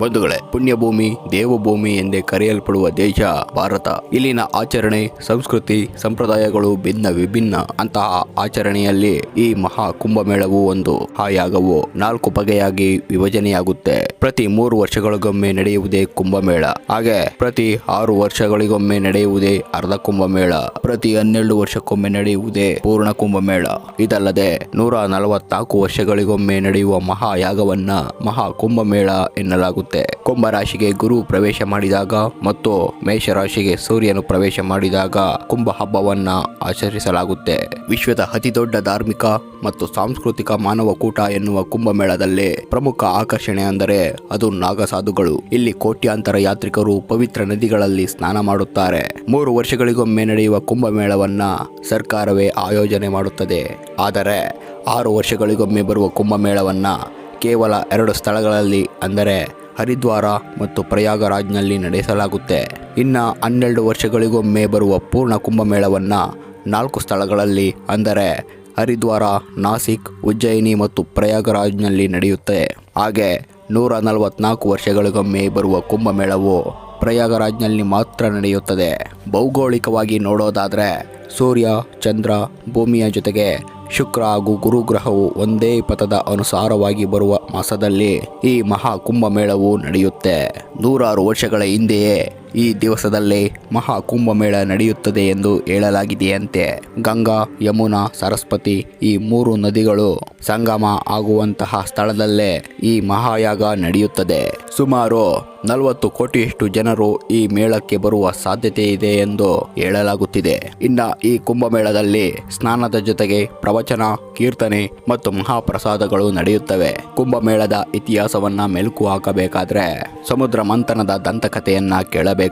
ಬಂಧುಗಳೇ, ಪುಣ್ಯಭೂಮಿ, ದೇವಭೂಮಿ ಎಂದೇ ಕರೆಯಲ್ಪಡುವ ದೇಶ ಭಾರತ. ಇಲ್ಲಿನ ಆಚರಣೆ, ಸಂಸ್ಕೃತಿ, ಸಂಪ್ರದಾಯಗಳು ಭಿನ್ನ ವಿಭಿನ್ನ. ಅಂತಹ ಆಚರಣೆಯಲ್ಲಿ ಈ ಮಹಾ ಕುಂಭಮೇಳವು ಒಂದು ಆ ಯಾಗವು ನಾಲ್ಕು ಬಗೆಯಾಗಿ ವಿಭಜನೆಯಾಗುತ್ತೆ. ಪ್ರತಿ ಮೂರು ವರ್ಷಗಳಿಗೊಮ್ಮೆ ನಡೆಯುವುದೇ ಕುಂಭಮೇಳ. ಹಾಗೆ ಪ್ರತಿ ಆರು ವರ್ಷಗಳಿಗೊಮ್ಮೆ ನಡೆಯುವುದೇ ಅರ್ಧ ಕುಂಭಮೇಳ. ಪ್ರತಿ ಹನ್ನೆರಡು ವರ್ಷಕ್ಕೊಮ್ಮೆ ನಡೆಯುವುದೇ ಪೂರ್ಣ ಕುಂಭಮೇಳ. ಇದಲ್ಲದೆ ನೂರ ನಲವತ್ನಾಲ್ಕು ವರ್ಷಗಳಿಗೊಮ್ಮೆ ನಡೆಯುವ ಮಹಾಯಾಗವನ್ನ ಮಹಾ ಕುಂಭಮೇಳ ಎನ್ನಲಾಗುತ್ತೆ ಕುಂಭರಾಶಿಗೆ ಗುರು ಪ್ರವೇಶ ಮಾಡಿದಾಗ ಮತ್ತು ಮೇಷರಾಶಿಗೆ ಸೂರ್ಯನು ಪ್ರವೇಶ ಮಾಡಿದಾಗ ಕುಂಭ ಹಬ್ಬವನ್ನ ಆಚರಿಸಲಾಗುತ್ತೆ. ವಿಶ್ವದ ಅತಿದೊಡ್ಡ ಧಾರ್ಮಿಕ ಮತ್ತು ಸಾಂಸ್ಕೃತಿಕ ಮಾನವ ಕೂಟ ಎನ್ನುವ ಕುಂಭಮೇಳದಲ್ಲಿ ಪ್ರಮುಖ ಆಕರ್ಷಣೆ ಅಂದರೆ ಅದು ನಾಗಸಾಧುಗಳು. ಇಲ್ಲಿ ಕೋಟ್ಯಾಂತರ ಯಾತ್ರಿಕರು ಪವಿತ್ರ ನದಿಗಳಲ್ಲಿ ಸ್ನಾನ ಮಾಡುತ್ತಾರೆ. ಮೂರು ವರ್ಷಗಳಿಗೊಮ್ಮೆ ನಡೆಯುವ ಕುಂಭಮೇಳವನ್ನ ಸರ್ಕಾರವೇ ಆಯೋಜನೆ ಮಾಡುತ್ತದೆ. ಆದರೆ ಆರು ವರ್ಷಗಳಿಗೊಮ್ಮೆ ಬರುವ ಕುಂಭಮೇಳವನ್ನ ಕೇವಲ ಎರಡು ಸ್ಥಳಗಳಲ್ಲಿ ಅಂದರೆ ಹರಿದ್ವಾರ ಮತ್ತು ಪ್ರಯಾಗರಾಜ್ನಲ್ಲಿ ನಡೆಸಲಾಗುತ್ತೆ. ಇನ್ನು ಹನ್ನೆರಡು ವರ್ಷಗಳಿಗೊಮ್ಮೆ ಬರುವ ಪೂರ್ಣ ಕುಂಭಮೇಳವನ್ನು ನಾಲ್ಕು ಸ್ಥಳಗಳಲ್ಲಿ ಅಂದರೆ ಹರಿದ್ವಾರ, ನಾಸಿಕ್, ಉಜ್ಜಯಿನಿ ಮತ್ತು ಪ್ರಯಾಗರಾಜ್ನಲ್ಲಿ ನಡೆಯುತ್ತೆ. ಹಾಗೆ ನೂರ ನಲವತ್ನಾಲ್ಕು ವರ್ಷಗಳಿಗೊಮ್ಮೆ ಬರುವ ಕುಂಭಮೇಳವು ಪ್ರಯಾಗರಾಜ್ನಲ್ಲಿ ಮಾತ್ರ ನಡೆಯುತ್ತದೆ. ಭೌಗೋಳಿಕವಾಗಿ ನೋಡೋದಾದರೆ ಸೂರ್ಯ, ಚಂದ್ರ ಭೂಮಿಯ ಜೊತೆಗೆ ಶುಕ್ರ ಹಾಗೂ ಗುರುಗ್ರಹವು ಒಂದೇ ಪಥದ ಅನುಸಾರವಾಗಿ ಬರುವ ಮಾಸದಲ್ಲಿ ಈ ಮಹಾ ಕುಂಭಮೇಳವು ನಡೆಯುತ್ತೆ. ನೂರಾರು ವರ್ಷಗಳ ಹಿಂದೆಯೇ ಈ ದಿವಸದಲ್ಲಿ ಮಹಾ ಕುಂಭಮೇಳ ನಡೆಯುತ್ತದೆ ಎಂದು ಹೇಳಲಾಗಿದೆಯಂತೆ. ಗಂಗಾ, ಯಮುನಾ, ಸರಸ್ವತಿ ಈ ಮೂರು ನದಿಗಳು ಸಂಗಮ ಆಗುವಂತಹ ಸ್ಥಳದಲ್ಲೇ ಈ ಮಹಾಯಾಗ ನಡೆಯುತ್ತದೆ. ಸುಮಾರು ನಲವತ್ತು ಕೋಟಿಯಷ್ಟು ಜನರು ಈ ಮೇಳಕ್ಕೆ ಬರುವ ಸಾಧ್ಯತೆ ಇದೆ ಎಂದು ಹೇಳಲಾಗುತ್ತಿದೆ. ಇನ್ನ ಈ ಕುಂಭಮೇಳದಲ್ಲಿ ಸ್ನಾನದ ಜೊತೆಗೆ ಪ್ರವಚನ, ಕೀರ್ತನೆ ಮತ್ತು ಮಹಾಪ್ರಸಾದಗಳು ನಡೆಯುತ್ತವೆ. ಕುಂಭಮೇಳದ ಇತಿಹಾಸವನ್ನ ಮೆಲುಕು ಹಾಕಬೇಕಾದ್ರೆ ಸಮುದ್ರ ಮಂಥನದ ದಂತಕಥೆಯನ್ನ ಕೇಳಬೇಕು.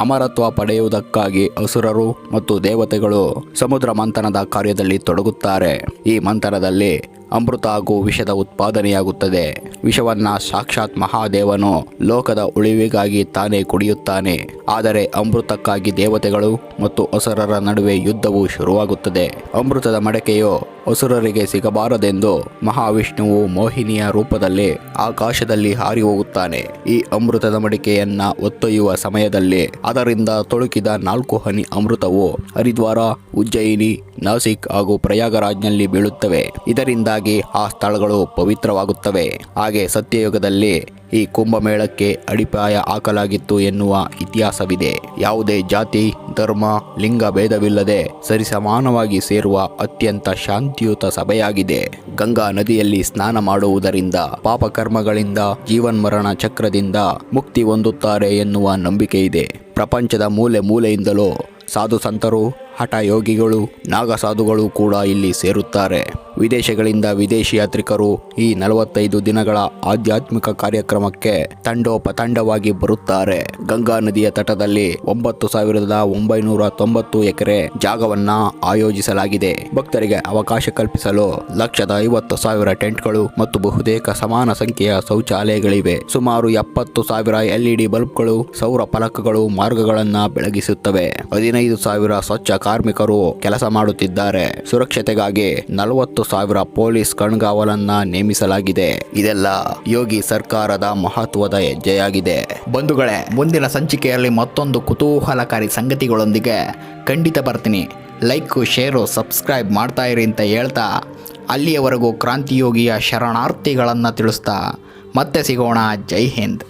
ಅಮರತ್ವ ಪಡೆಯುವುದಕ್ಕಾಗಿ ಅಸುರರು ಮತ್ತು ದೇವತೆಗಳು ಸಮುದ್ರ ಮಂಥನದ ಕಾರ್ಯದಲ್ಲಿ ತೊಡಗುತ್ತಾರೆ. ಈ ಮಂಥನದಲ್ಲಿ ಅಮೃತ ಹಾಗೂ ವಿಷದ ಉತ್ಪಾದನೆಯಾಗುತ್ತದೆ. ವಿಷವನ್ನ ಸಾಕ್ಷಾತ್ ಮಹಾದೇವನು ಲೋಕದ ಉಳಿವಿಗಾಗಿ ತಾನೇ ಕುಡಿಯುತ್ತಾನೆ. ಆದರೆ ಅಮೃತಕ್ಕಾಗಿ ದೇವತೆಗಳು ಮತ್ತು ಅಸುರರ ನಡುವೆ ಯುದ್ಧವು ಶುರುವಾಗುತ್ತದೆ. ಅಮೃತದ ಮಡಕೆಯು ಅಸುರರಿಗೆ ಸಿಗಬಾರದೆಂದು ಮಹಾವಿಷ್ಣುವು ಮೋಹಿನಿಯ ರೂಪದಲ್ಲಿ ಆಕಾಶದಲ್ಲಿ ಹಾರಿ ಹೋಗುತ್ತಾನೆ ಈ ಅಮೃತದ ಮಡಿಕೆಯನ್ನ ಒತ್ತೊಯ್ಯುವ ಸಮಯದಲ್ಲಿ ಅದರಿಂದ ತೊಳುಕಿದ ನಾಲ್ಕು ಹನಿ ಅಮೃತವು ಹರಿದ್ವಾರ, ಉಜ್ಜಯಿನಿ, ನಾಸಿಕ್ ಹಾಗೂ ಪ್ರಯಾಗರಾಜ್ನಲ್ಲಿ ಬೀಳುತ್ತವೆ. ಇದರಿಂದಾಗಿ ಆ ಸ್ಥಳಗಳು ಪವಿತ್ರವಾಗುತ್ತವೆ. ಹಾಗೆ ಸತ್ಯಯುಗದಲ್ಲಿ ಈ ಕುಂಭಮೇಳಕ್ಕೆ ಅಡಿಪಾಯ ಹಾಕಲಾಗಿತ್ತು ಎನ್ನುವ ಇತಿಹಾಸವಿದೆ. ಯಾವುದೇ ಜಾತಿ, ಧರ್ಮ, ಲಿಂಗ ಭೇದವಿಲ್ಲದೆ ಸರಿಸಮಾನವಾಗಿ ಸೇರುವ ಅತ್ಯಂತ ಶಾಂತಿಯುತ ಸಭೆಯಾಗಿದೆ. ಗಂಗಾ ನದಿಯಲ್ಲಿ ಸ್ನಾನ ಮಾಡುವುದರಿಂದ, ಪಾಪಕರ್ಮಗಳಿಂದ, ಜೀವನ್ಮರಣ ಚಕ್ರದಿಂದ ಮುಕ್ತಿ ಹೊಂದುತ್ತಾರೆ ಎನ್ನುವ ನಂಬಿಕೆ ಇದೆ ಪ್ರಪಂಚದ ಮೂಲೆ ಮೂಲೆಯಿಂದಲೂ ಸಾಧು ಸಂತರು ಹಠ ಯೋಗಿಗಳು ನಾಗಸಾಧುಗಳು ಕೂಡ ಇಲ್ಲಿ ಸೇರುತ್ತಾರೆ. ವಿದೇಶಗಳಿಂದ ವಿದೇಶಿ ಯಾತ್ರಿಕರು ಈ ನಲವತ್ತೈದು ದಿನಗಳ ಆಧ್ಯಾತ್ಮಿಕ ಕಾರ್ಯಕ್ರಮಕ್ಕೆ ತಂಡೋಪತಂಡವಾಗಿ ಬರುತ್ತಾರೆ. ಗಂಗಾ ನದಿಯ ತಟದಲ್ಲಿ ಒಂಬತ್ತು ಸಾವಿರದ ಒಂಬೈನೂರ ತೊಂಬತ್ತು ಎಕರೆ ಜಾಗವನ್ನ ಆಯೋಜಿಸಲಾಗಿದೆ. ಭಕ್ತರಿಗೆ ಅವಕಾಶ ಕಲ್ಪಿಸಲು ಲಕ್ಷದ ಐವತ್ತು ಸಾವಿರ ಟೆಂಟ್ಗಳು ಮತ್ತು ಬಹುತೇಕ ಸಮಾನ ಸಂಖ್ಯೆಯ ಶೌಚಾಲಯಗಳಿವೆ. ಸುಮಾರು ಎಪ್ಪತ್ತು ಸಾವಿರ ಎಲ್ಇಡಿ ಬಲ್ಬ್ಗಳು, ಸೌರ ಫಲಕಗಳು, ಮಾರ್ಗಗಳನ್ನ ಬೆಳಗಿಸುತ್ತವೆ. ಹದಿನೈದು ಸಾವಿರ ಸ್ವಚ್ಛ ಕಾರ್ಮಿಕರು ಕೆಲಸ ಮಾಡುತ್ತಿದ್ದಾರೆ. ಸುರಕ್ಷತೆಗಾಗಿ ನಲವತ್ತು ಸಾವಿರ ಪೊಲೀಸ್ ಕಣ್ಗಾವಲನ್ನ ನೇಮಿಸಲಾಗಿದೆ. ಇದೆಲ್ಲ ಯೋಗಿ ಸರ್ಕಾರದ ಮಹತ್ವದ ಹೆಜ್ಜೆಯಾಗಿದೆ. ಬಂಧುಗಳೇ, ಮುಂದಿನ ಸಂಚಿಕೆಯಲ್ಲಿ ಮತ್ತೊಂದು ಕುತೂಹಲಕಾರಿ ಸಂಗತಿಗಳೊಂದಿಗೆ ಖಂಡಿತ ಬರ್ತೀನಿ. ಲೈಕು, ಶೇರು, ಸಬ್ಸ್ಕ್ರೈಬ್ ಮಾಡ್ತಾ ಇರಿ ಅಂತ ಹೇಳ್ತಾ ಅಲ್ಲಿಯವರೆಗೂ ಕ್ರಾಂತಿಯೋಗಿಯ ಶರಣಾರ್ಥಿಗಳನ್ನು ತಿಳಿಸ್ತಾ ಮತ್ತೆ ಸಿಗೋಣ. ಜೈ ಹಿಂದ್.